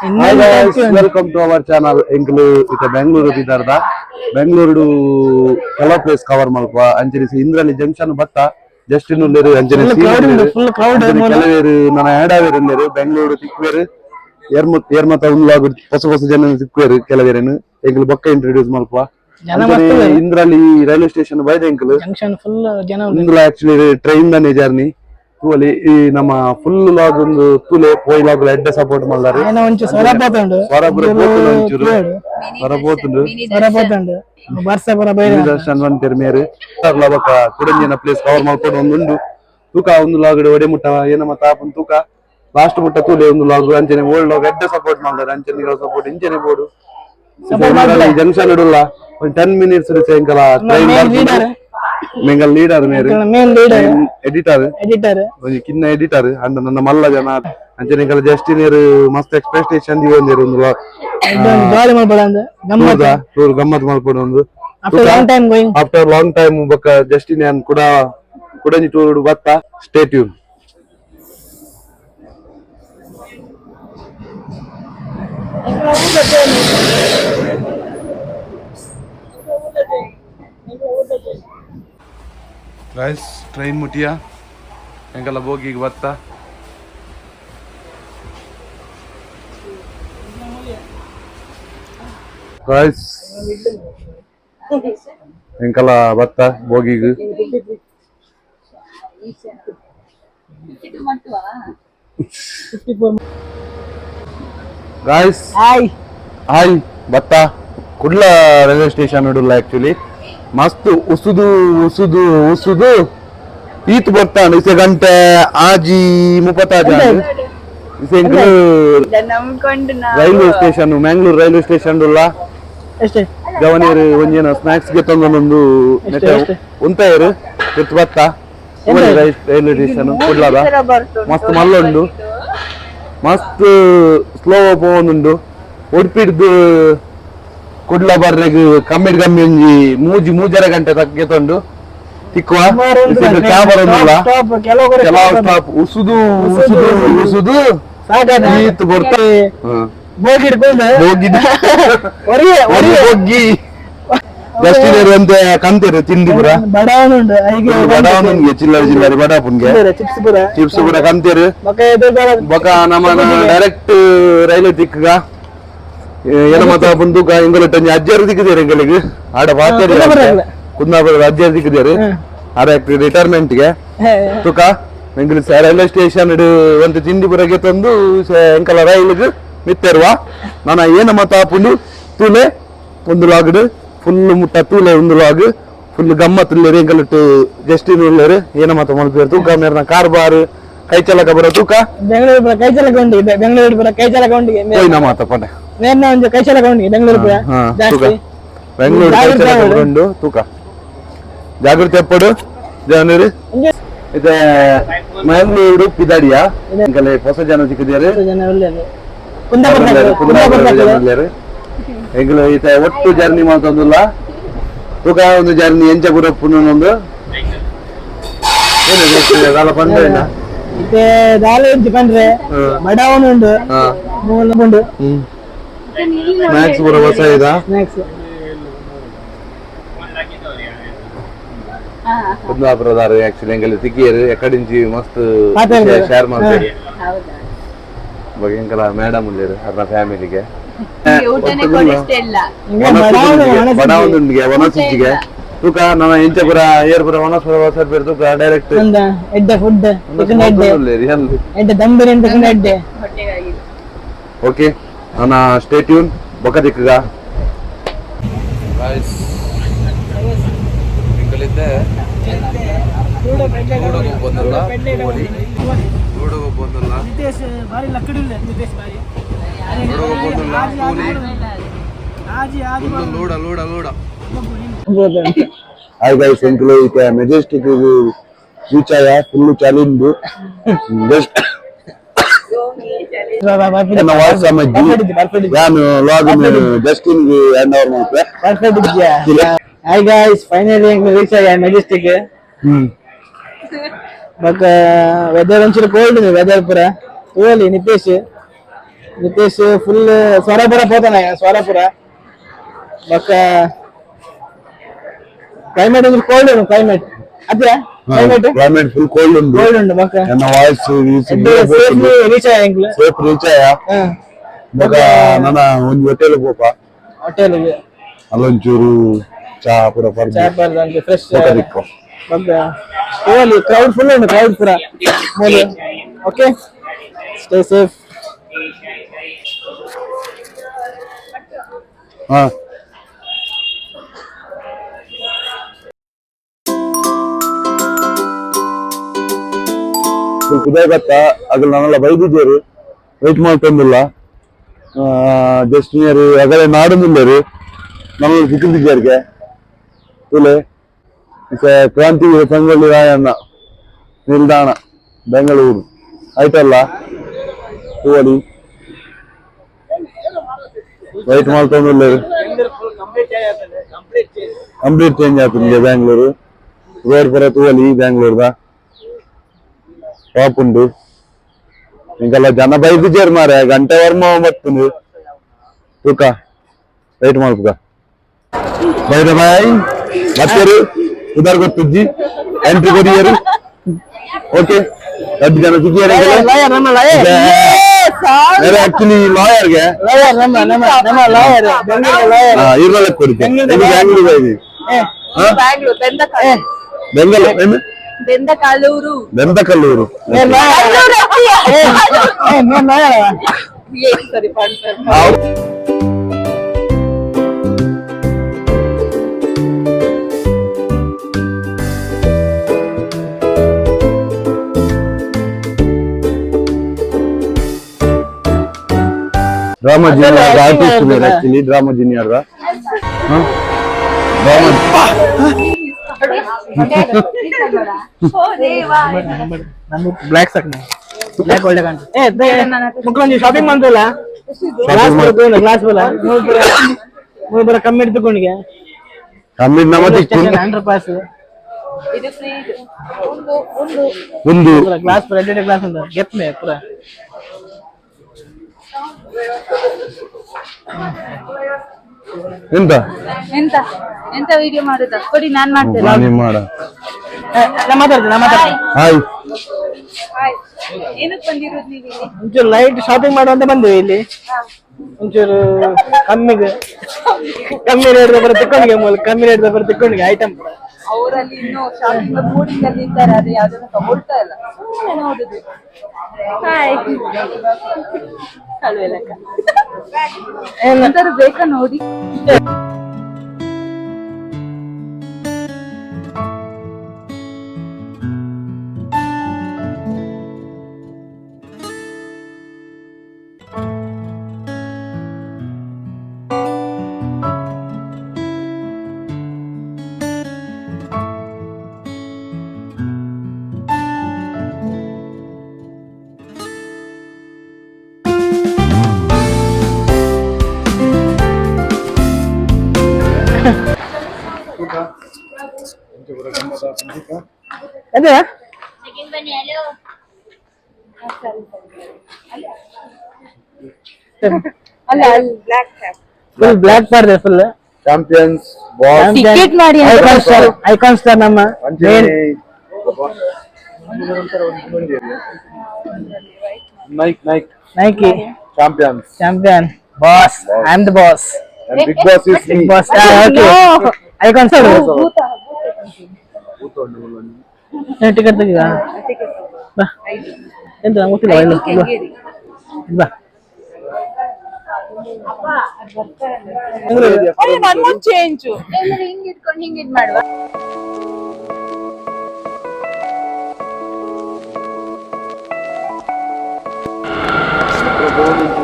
Hi guys welcome to our channel ಎಂಕ್ಲು ಇತ ಬೆಂಗಳೂರು ಬಿದ್ದಾರ್ದ ಬೆಂಗಳೂರು ಕೆಲವು place cover ಮಲ್ಪ ಅಂಚನೆ ಇಂದ್ರಲ್ಲಿ ಜಂಕ್ಷನ್ ಬತ್ತ. ಜಸ್ಟ್ ಇನ್ನುಲ್ಲೇರು ಅಂಚನೆ ಕೆಲವೇರು ನನ್ನ ಏಡಾವೇರು ಇಲ್ಲೇರು ಬೆಂಗಳೂರು ತಿಕ್ವೇರು ಏರ್ಮತ್ ಏರ್ಮತ ಉಲ್ಲಾಗ್ ಹೊಸ ಹೊಸ ಜನ ಸಿಕ್ವೇರು ಕೆಲವೇರೇನು. ಎಂಕ್ಲು ಬೊಕ್ಕ ಇಂಟ್ರೊಡ್ಯೂಸ್ ಅಂಚನೆ ಇಂದ್ರಲ್ಲಿ ರೈಲ್ವೆ ಸ್ಟೇಷನ್ ಬೈದ ಎಂಕ್ಲು ಇಂದ್ಲ ಆಕ್ಚುಲಿ ಟ್ರೈನ್ ದನೆ ಜರ್ನಿ ತೂಲಿ ಈ ನಮ್ಮ ಫುಲ್ ಲಾಗ್ ಒಂದು ತೂಲೆ ಪೋಯ್ ಲಾಗ್ ಎಡ್ಡೆ ಸಪೋರ್ಟ್ ಮಾಡ್ಲಾರಿ ಸೊರಪೋತುಂಡು ಸೊರಪೋತುಂಡು ಸೊರಪೋತುಂಡು ಬರ್ಸ ಬರ ಬೈರೆ ದರ್ಶನ್ ವನ್ ತೆರ್ಮೇರು ಕುಡಂಜಿನ ಪ್ಲೇಸ್ ಕವರ್ ಮಾಡ್ಕೊಂಡು ಒಂದುಂಡು ತೂಕ ಒಂದು ಲಾಗ್ ಒಡೆ ಮುಟ್ಟ ಏನಮ್ಮ ತಾಪನ್ ತೂಕ. ಲಾಸ್ಟ್ ಮುಟ್ಟ ತೂಲೆ ಒಂದು ಲಾಗ್ ಅಂಚನೆ ಓಲ್ಡ್ ಲಾಗ್ ಎಡ್ಡೆ ಸಪೋರ್ಟ್ ಮಾಡ್ಲಾರಿ ಅಂಚನೆ ಸಪೋರ್ಟ್ ಇಂಚನೆ ಬೋರ್ಡ್ ಜಂಕ್ಷನ್ ಇಡುಲ್ಲ ಒಂದು ಟೆನ್ ಮಿನಿಟ್ಸ್ ಸಾಯಂಕಾಲ ಟ್ರೈನ್ ಮೆಂಗಲ್ ಲೀಡರ್ ಮೇರು ಮೇನ್ ಲೀಡರ್ ಎಡಿಟರ್ ಎಡಿಟರ್ ಒಂಜಿ ಕಿನ್ನ ಎಡಿಟರ್ ಅಂದ ನನ್ನ ಮಲ್ಲ ಜನ ಅಂಚನೆ ಜಸ್ಟ್ ನೀರು ಮಸ್ತ್ ಎಕ್ಸ್ಪೆಕ್ಟೇಷನ್ ಒಂದಿರು ಒಂದು ಜಾಲಿ ಮಾಡ್ಬೇಡ ಅಂದ. ಗಮ್ಮತ್. ಟೂರ್ ಗಮ್ಮತ್ ಮಾಡ್ಕೊಂಡು ಒಂದು. After long time going after long time ಬಕ್ಕ ಜಸ್ಟ್ ನಾನು ಕೂಡ ಕುಡಂಜಿ ಟೂರ್ ಬತ್ತ ಸ್ಟೇ ಟ್ಯೂನ್ ಗೈಸ್ ಟ್ರೈನ್ ಮುಟ್ಟಿಯ ಎಂಗೆಲ್ಲ ಬೋಗಿಗೆ ಬತ್ತ ಗೈಸ್ ಎಂಕಲ ಬತ್ತ ಈಗ? ಗಾಯ್ಸ್ ಹಾಯ್ ಹಾಯ್ ಬತ್ತ ಕುಡ್ಲ ರೈಲ್ವೆ ಸ್ಟೇಷನ್ ಇಡಲ್ಲ ಆಕ್ಚುಲಿ ಮಸ್ತ್ ಉಸುದು ಉಸುದು ಉಸುದು. ಈತ್ ಬರ್ತಾನೆ ಇಸೆ ಗಂಟೆ ಆಜಿ ಮುಪ್ಪತ್ತಾಜ ನಂಬ್ಕೊಂಡು railway station Mangalore railway station ಉಲ್ಲ. ಗವನೀರು ಒಂಜೇನ ಸ್ನಾಕ್ಸ್ಗೆ ತಂದೊಂದು? ಉಂತಾಯರು ಎತ್ತು ಬತ್ತ ರೈಲ್ವೆ ಸ್ಟೇಷನ್ ಕುಡ್ಲದ? ಮಸ್ತ್ ಮಲ್ಲೊಂಡು ಮಸ್ತ್ ಸ್ಲೋ ಪೋವೊಂದುಂಡು ಒಡ್ಪಿಡ್ದು ಕುಡ್ಲ ಬರ್ರೆಗ್ ಕಮ್ಮಿ ಕಮ್ಮಿ ಒಂಜಿ ಮೂಜಿ ಮೂಜರ ಗಂಟೆ ತಗ್ಗೆತೊಂಡು ತಿಕ್ಕುವ? ಕ್ಯಾಮರ ಕೆಲವು ಸ್ಟಾಪ್ ಉಸುದು ಉಸುದು ಉಸುದು ಈತ್ ಬರ್ತಾ ಬೋಗಿ. ಹಿಡ್ಕೊಂಡು ಒರಿ ಹೋಗಿ ಗಸ್ಟಿನೇರು ಅಂತ ಕಂತೇರು ತಿಂಡಿ ಪುರ. ಬಡವನಿಗೆ ಚಿಲ್ಲರೆ ಚಿಲ್ಲರೆ ಬಡಾಪುನ್ಗೆ ಚಿಪ್ಸ್ ಪುರ. ಕಂತೇರು. ಬೊಕ ನಮ್ಮ ಡೈರೆಕ್ಟ್ ರೈಲ್ವೆ ದಿಕ್ಕಗ. ಏನ ಮಾತ ಬಂದು ಇಂಗಲ ತಂಜಿ ಅಜ್ಜರು ದಿಕ್ಕಿದೇರು ಎಂಗಳಿಗೆ ಆಡ ಪಾತೇರಿ ಕುಂದಾಪುರ. ಅಜ್ಜಾರು ದಿಕ್ಕಿದ್ದಾರೆ ದಿಕ್ಕಿದೇರು ಡೈರೆಕ್ಟ್ ರಿಟೈರ್ಮೆಂಟ್ಗೆ. ತುಕ ಎಂಗಲ್ ರೈಲ್ವೆ ಸ್ಟೇಷನ್ ಒಂದು ತಿಂಡಿ ಪುರಗೆ ತಂದು ಎಂಕಲ ರೈಲಿಗೆ ಮಿತ್ತೇರುವ ನಾನು ಏನ ಮಾತ ಹಾಪುಂಡು ತೂಲೆ ಒಂದು ಲಾಗ್ಡು ಫುಲ್ ಮುಟ್ಟ ತೂಲೆ ಒಂದು ಲಾಗ್. ಫುಲ್ ಗಮ್ಮತ್ ಇಲ್ಲರಿ ಎಂಕಲಿಟ್ಟು ಜಸ್ಟಿನ್ ಇಲ್ಲರಿ. ಏನ ಮಾತ ಮಲ್ಪೇರು ತೂಕ ಮೇರ್ನ ಕಾರ್ಬಾರ್ ಕೈ ಚಲಕ ಬರೋ ತೂಕ? ಬೆಂಗಳೂರು ಕೈಚಲಕ ಕೈ ಚಲಕ ಉಂಡಿಗೆ ಬೆಂಗಳೂರು ಕೈಚಲಕ ಕೈ ಚಲಕ ಉಂಡಿಗೆ. ಮಾತ ಪಡೆ. ಮೇರ್ನ ಒಂದು ಕೈ ಚಲಕ ಉಂಡಿಗೆ ಬೆಂಗಳೂರು ಹಾ ತೂಕ. ಬೆಂಗಳೂರು. ಉಂಡು ತೂಕ. ಜಾಗೃತಿ ಎಪ್ಪಡು. ಜನರು ಹಿಂಗೆ. ಇದೆ ಮಂಗಳೂರು ಪಿದಾಡಿಯ? ಹೊಸ ಜನ ಸಿಕ್ಕಿದ್ದಾರೆ ಜನ ಒಳ್ಳೆಯದು. ಕುಂದಾಪುರ ಕುಂದಾಪುರ ಎಂಗ್ಲು ಈತ ಒಟ್ಟು ಜರ್ನಿ ಮಾತೊಂದುಲ್ಲ ತೂಕ ಒಂದು ಜರ್ನಿ ಎಂಚ ಗುರಪ್ಪನೊಂದು ಏನು ಗೊತ್ತಿಲ್ಲ, ಕಾಲ ಪಂದ್ರ ಇಲ್ಲ? ಮತ್ತೆ ಉಂಟು ಕಂಡ್ರೆ ಹ್ಮ್. ಬಡವನುಂಡು ಹಾ. ಮೂಲ ಉಂಡು ಹ್ಮ್. ಮ್ಯಾಕ್ಸ್ ಬರೋ ಹೊಸ ಇದ ಕುಂದಾಪುರದಾರ ಆಕ್ಚುಲಿ ಎಂಗಲ್ ತಿಕ್ಕಿಯರು ಎಕಡಿಂಚಿ ಮಸ್ತ್ ಶೇರ್ ಮಾಡ್ತಾರೆ. ಎಂಕಲ ಮೇಡಮ್ ಉಳ್ಳೇರು ಅರ್ನ ಫ್ಯಾಮಿಲಿಗೆ ವನಸಿಗೆ ತೂಕ ನನ್ನ ಎಂಚ ಏರ್ಪುರ ಏರ್ ಪುರ ಬೇರೆ ತೂಕ ಡೈರೆಕ್ಟ್ ಎಡ್ಡೆ ಫುಡ್ ಎಡ್ಡೆ. ಎಡ್ಡೆ ಓಕೆ ನನ್ನ ಸ್ಟೇಟ್ಯೂನ್ ಬಂದಲ್ಲ? ಲೂಡ ಲೂಡ ಲೂಡ. ಹಾಯ್ ಗೈಸ್ ಎಂಕಲು ಈಗ ಮೆಜೆಸ್ಟಿಕ್ ಆಯ ಫುಲ್ ಚಾಲೆಂಜ್ ಬೆಸ್ಟ್ ನನ್ನ ವಾಯ್ಸ್ ಅಮ್ಮ ನಾನು ಲಾಗಿನ್ ಜಸ್ಟಿನ್ ಹ್ಯಾಂಡ್ ಓವರ್ ಮಾಡ್ತೆ ಪರ್ಫೆಕ್ಟ್ ಇದೆಯಾ ಹಾಯ್ ಗಾಯ್ಸ್ ಫೈನಲಿ ಹೆಂಗ್ ರೀಚ್ ಆಗಿ ಮೆಜೆಸ್ಟಿಕ್ ಬಟ್ ವೆದರ್ ಒಂಚೂರು ಕೋಲ್ಡ್ ಇದೆ ವೆದರ್ ಪೂರ ಹೇಳಿ ನಿತೇಶ್ ನಿತೇಶ್ ಫುಲ್ ಸ್ವರಪುರ ಹೋತಾನ ಸ್ವರಪುರ ಬಟ್ ಕ್ಲೈಮೇಟ್ ಅಂದ್ರೆ ಕೋಲ್ಡ್ ಕ್ಲೈಮೇಟ್ ಅದ್ರ ಕ್ಲೈಮೇಟ್ ಫುಲ್ ಕೋಲ್ಡ್ ಉಂಟು ಕೋಲ್ಡ್ ಉಂಟು ಬೊಕ ನನ್ನ ವಾಯ್ಸ್ ರೀಚ್ ಆಯ್ತು ಸೇಫ್ ರೀಚ್ ಆಯ ಬೊಕ ನನ್ನ ಒಂಜಿ ಹೋಟೆಲ್ ಪೋಪ ಹೋಟೆಲ್ ಅಲ್ಲೊಂಚೂರು ಚಾ ಪುರ ಪರ್ದ ಚಾ ಪರ್ದ ಅಂತ ಫ್ರೆಶ್ ಬೊಕ ದಿಕ್ಕು ಬೊಕ ಓಲಿ ಕ್ರೌಡ್ ಫುಲ್ ಉಂಟು ಕ್ರೌಡ್ ಪುರ ಓಲಿ ಓಕೆ ಸ್ಟೇ ಸೇಫ್ ಹಾ ಕುದಾಗತ್ತ ಅಗಲ್ ನನ್ನೆಲ್ಲ ಬೈದಿದ್ದೇರು. ವೆಯ್ಟ್ ಮಾಡ್ಕೊಂಡಿಲ್ಲ ಜಸ್ಟ್ ನಿಯರ್ ಅಗಲೇ ನಾಡುದಿಲ್ಲ ರೀ ನಮ್ಮಲ್ಲಿ ಸಿಕ್ಕಿದ್ದಿದ್ದಾರೆ ತುಲೆ ಇಸ ಕ್ರಾಂತಿ ಸಂಗೊಳ್ಳಿ ರಾಯಣ್ಣ ನಿಲ್ದಾಣ, ಬೆಂಗಳೂರು. ಆಯ್ತಲ್ಲ? ಹೋಗಿ ವೆಯ್ಟ್ ಮಾಡ್ಕೊಂಡಿಲ್ಲ ರೀ ಕಂಪ್ಲೀಟ್ ಚೇಂಜ್ ಆಯ್ತು ನಿಮಗೆ ಬ್ಯಾಂಗ್ಳೂರು ರೋಡ್ ಪರ ತೂವಲಿ ಬ್ಯಾಂಗ್ಳೂರ್ದ ಟಾಪ್ ಉಂಟು ನಿಂಗೆಲ್ಲ ಜನ ಬೈದಿದ್ದೇರು ಮಾರೆ ಗಂಟೆ ವರ್ಮ ಬರ್ತುಂಡು ತೂಕ ವೆಯ್ಟ್ ಮಾಡ್ಬೇಕ ಬೈ ಬಾಯ್ ಬರ್ತೇರು ಉದರ್ ಗೊತ್ತಿಜ್ಜಿ ಎಂಟ್ರಿ ಕೊಡಿಯರು ಓಕೆ ಹತ್ತು ಜನ ಸಿಕ್ಕಿಯಾರ ಲಾಯರ್ ನಮ್ಮ ಲಾಯರ್ ಆಕ್ಚುಲಿ ಲಾಯರ್ಗೆ ಲಾಯರ್ ನಮ್ಮ ನಮ್ಮ ನಮ್ಮ lawyer Bengaluru Benda Kaluru. Benda Kaluru. Drama junior, drama junior, drama drama junior, drama junior, drama drama junior, drama junior, black ಸಾಕ್ ಬ್ಲಾಕ್ ಒಳ್ಳೆ ಕಾಣ್ತು ಏ ಮುಖ್ಯಮಂತ್ರಿ ಶಾಪಿಂಗ್ ಮಾಡ್ತಿಲ್ಲ ಗ್ಲಾಸ್ ಬರ್ತದೆ ಗ್ಲಾಸ್ ಬಲ್ಲ ಮೂರು ಬರ ಮೂರು ಬರ ಕಮ್ಮಿ ಇಡ್ತುಕೊಂಡಿಗೆ ಕಮ್ಮಿ ಹಂಡ್ರೆಡ್ ಪಾಸ್ ಇದು ಫ್ರೀ ಒಂದು ಒಂದು ಒಂದು ಗ್ಲಾಸ್ ಎರಡು ಗ್ಲಾಸ್ ಅಂತ ಗೆತ್ ಮೇ ಪೂರ. ಎಂತ? ಎಂತ? ಎಂತ ವಿಡಿಯೋ ಮಾಡುದ? ಕೊಡಿ ನಾನ್ ಮಾಡ್ತೇನೆ. ನಾನೇ ಮಾಡ. ನಾ ಮಾತಾಡ್ತೀನಿ ನಾ ಮಾತಾಡ್ತೀನಿ. ಹಾಯ್. ಹಾಯ್. ಏನಕ್ ಬಂದಿರೋದು ನೀವು ಇಲ್ಲಿ? ಒಂಚೂರು ಲೈಟ್ ಶಾಪಿಂಗ್ ಮಾಡುವಂತ ಬಂದೇವೆ ಇಲ್ಲಿ. ಒಂಚೂರು ಕಮ್ಮಿಗೆ ಕಮ್ಮಿ ರೇಟ್ ಬರ ತಿಕ್ಕೊಂಡಿಗೆ ಮೂಲ ಕಮ್ಮಿ ರೇಟ್ ಬರ ತಿಕ್ಕೊಂಡಿಗೆ ಐಟಮ್ ಅವರಲ್ಲಿ ಇನ್ನು ಶಾಪಿಂಗ್ ಮೂಡಿನಲ್ಲಿ ಇದ್ದಾರೆ ಅದು ಯಾವ್ದನ್ನು ತಗೊಳ್ತಾ ಇಲ್ಲ. ಸುಮ್ಮನೆ ನೋಡುದು. ಲೆಕ್ಕ ಎಂತಾರು ಬೇಕಾ ನೋಡಿ. ಅದೇ? ಅಲ್ಲ ಅಲ್ಲಿ ಬ್ಲಾಕ್ ಕ್ಯಾಪ್ ಫುಲ್ ಬ್ಲಾಕ್ ಪಾರ್ದೆ ಫುಲ್ ಚಾಂಪಿಯನ್ಸ್ ಬಾಸ್ ಟಿಕೆಟ್ ಮಾಡಿ ಐಕಾನ್ ಸ್ಟಾರ್ ಐಕಾನ್ ಸ್ಟಾರ್ ನಮ್ಮ Nike Nike Nike champions champion boss I am the boss big boss is me. Boss icon star ticket ತೆಗಿದ ಬಾ ಎಂತ ನಂಗೆ ಗೊತ್ತಿಲ್ಲ ಇಲ್ಲ ಬಾ. ಬಾ ಚೇಂಜು ಎಲ್ಲರೂ ಹಿಂಗ್ ಇಟ್ಕೊಂಡು ಹಿಂಗ್ ಇದ್ ಮಾಡುವ ಯಾರಿಲ್ಲ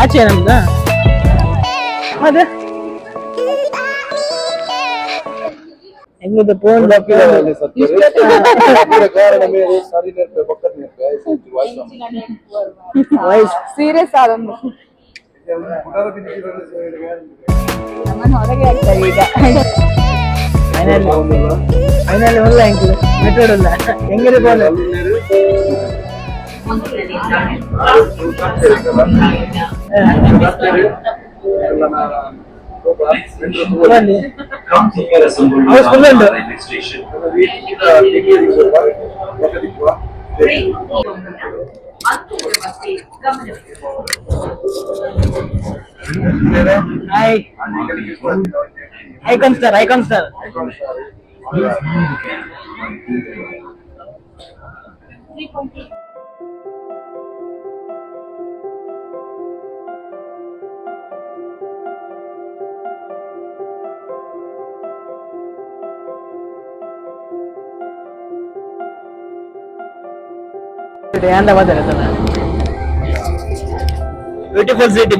ಆಚೆ ನಮ್ದ ಮತ್ತೆ ಹೆಂಗಿದೆ ಫೋನ್ ವಾಯ್ಸ್ ಸೀರಿಯಸ್ ಆದೊಂದು ನಮ್ಮನ್ನ ಹೊರಗೆ ಹಾಕ್ತಾರೆ ಈಗ ಫೈನಲ್ ಫೈನಲ್ ಒಳ್ಳೆ ಹೆಂಗಿಲ್ಲ ಮೆಟ್ರೋಡ್ ಇಲ್ಲ ಹೆಂಗಿದೆ ಫೋನ್ ಬನ್ನಿ House Full ಉಂಟು. Hi icon star icon star ಅಂತ ಮಾತಾಡ್ತಾನ ಬ್ಯೂಟಿಫುಲ್ ಸಿಟಿ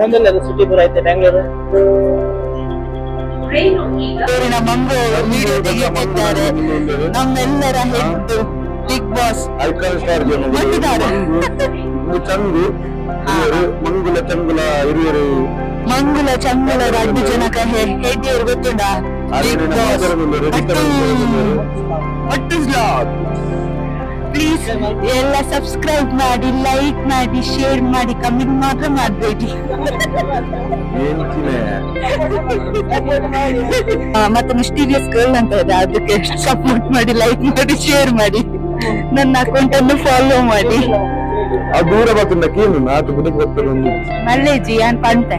ಒಂದಲ್ಲ ಪೂರ ಐತೆ ಮಂಗು ವಿಡಿಯೋ ತೆಗೆಯುತ್ತಿದ್ದಾರೆ ನಮ್ಮೆಲ್ಲರ head big boss icon star. ಹಿರಿಯರು ಮಂಗುಲ ಚಂಗುಲ ಹಿರಿಯರು. ಮಂಗುಲ ಚಂಗುಲ ರಡ್ಡು ಜನಕ ಹೆಡ್ಡಿಯರು ಗೊತ್ತುಂಡ ಪ್ಲೀಸ್ ಎಲ್ಲ ಸಬ್ಸ್ಕ್ರೈಬ್ ಮಾಡಿ ಲೈಕ್ ಮಾಡಿ ಶೇರ್ ಮಾಡಿ ಕಮೆಂಟ್ ಮಾತ್ರ ಮಾಡಬೇಡಿ. ಮತ್ತೆ ಮಿಸ್ಟೀರಿಯಸ್ ಗರ್ಲ್ ಅಂತ ಇದೆ ಅದಕ್ಕೆ ಸಪೋರ್ಟ್ ಮಾಡಿ ಲೈಕ್ ಮಾಡಿ ಶೇರ್ ಮಾಡಿ. ನನ್ನ ಅಕೌಂಟ್ ಅನ್ನು ಫಾಲೋ ಮಾಡಿ. ಆ ದೂರ ಬರ್ತುಂಡ ಕೇನು ನಾತು ಬುಡಕ್ ಬರ್ತಾರೆ ಒಂದು ಮಲ್ಲೇಜಿ ಅನ್ ಪಂತೆ